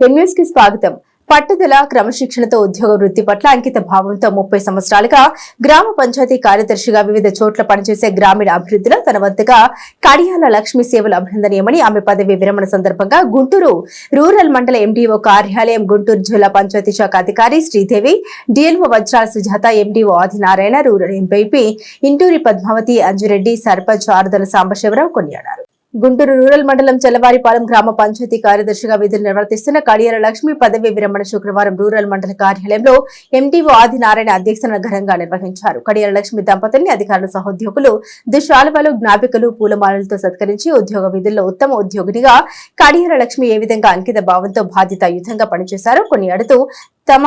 ఎన్యూస్కి స్వాగతం. పట్టుదల క్రమశిక్షణతో ఉద్యోగ వృత్తి పట్ల అంకిత భావంతో ముప్పై సంవత్సరాలుగా గ్రామ పంచాయతీ కార్యదర్శిగా వివిధ చోట్ల పనిచేసే గ్రామీణ అభివృద్ధిలో తన వద్దగా కడియాల లక్ష్మి సేవలు అభినందనీయమని ఆమె పదవి విరమణ సందర్భంగా గుంటూరు రూరల్ మండల ఎండీఓ కార్యాలయం గుంటూరు జిల్లా పంచాయతీ శాఖ అధికారి Sridevi DLO Vajrala Sujatha MDO Adinarayana rural MPP Inturi Padmavathi Anjureddy sarpanch Arudala Sambasivarao కొనియాడారు. గుంటూరు రూరల్ మండలం చెలవారిపాలెం గ్రామ పంచాయతీ కార్యదర్శిగా విధులు నిర్వర్తిస్తున్న కడియాల లక్ష్మి పదవి విరమణ శుక్రవారం రూరల్ మండల కార్యాలయంలో ఎండీఓ ఆదినారాయణ అధ్యక్షతన ఘనంగా నిర్వహించారు. కడియాల లక్ష్మి దంపతుల్ని అధికారుల సహోద్యోగులు దుశాలువలు జ్ఞాపికలు పూలమాలలతో సత్కరించి ఉద్యోగ విధుల్లో ఉత్తమ ఉద్యోగినిగా కడియాల లక్ష్మి ఏ విధంగా అంకిత భావంతో బాధ్యతాయుతంగా పనిచేశారో కొనియాడుతూ తమ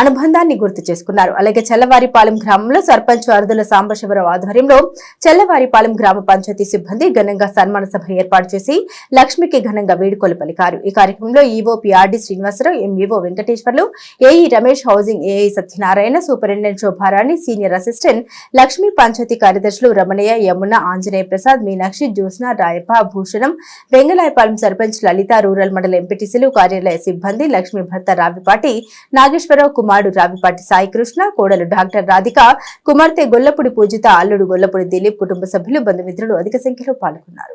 అనుబంధాన్ని గుర్తు చేసుకున్నారు. అలాగే చెల్లవారిపాలెం గ్రామంలో సర్పంచ్ అరుదుల సాంబశివరావు ఆధ్వర్యంలో చెల్లవారిపాలెం గ్రామ పంచాయతీ సిబ్బంది ఘనంగా సన్మాన సభ ఏర్పాటు చేసి లక్ష్మికి ఘనంగా వేడుకలు పలికారు. ఈ కార్యక్రమంలో EO PRD Srinivasarao MEO Venkateswarlu AE Ramesh housing AI Satyanarayana superintendent Shobharani senior assistant Lakshmi panchayat కార్యదర్శులు రమణయ్య యమున ఆంజనేయ ప్రసాద్ మీనాక్షి జ్యోత్స్న రాయప్ప భూషణం వెంగళాయపాలెం సర్పంచ్ లలిత రూరల్ మండల ఎంపీటీసీలు కార్యాలయ సిబ్బంది లక్ష్మీ భర్త రావిపాటి నాగేశ్వరరావు కుమారుడు రావిపాటి సాయికృష్ణ కోడలు డాక్టర్ రాధిక కుమార్తె గొల్లపూడి పూజిత అల్లుడు గొల్లపూడి దిలీప్ కుటుంబ సభ్యులు బంధుమిత్రులు అధిక సంఖ్యలో పాల్గొన్నారు.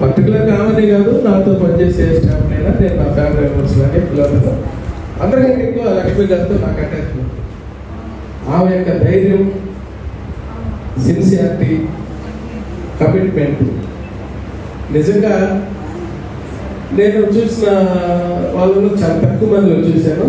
పర్టికులర్గా ఆమెనే కాదు నాతో పనిచేసే స్టాఫ్ అయినా నేను నా ఫ్యామిలీ మెంబర్స్ పిల్లలతో అందరికంటే ఎక్కువ లక్ష్మీ గారితో నాకు అటాచ్మెంట్ ఆమె యొక్క ధైర్యం సిన్సియారిటీ కమిట్మెంట్ నిజంగా నేను చూసిన వాళ్ళను చాలా తక్కువ మందిలో చూశాను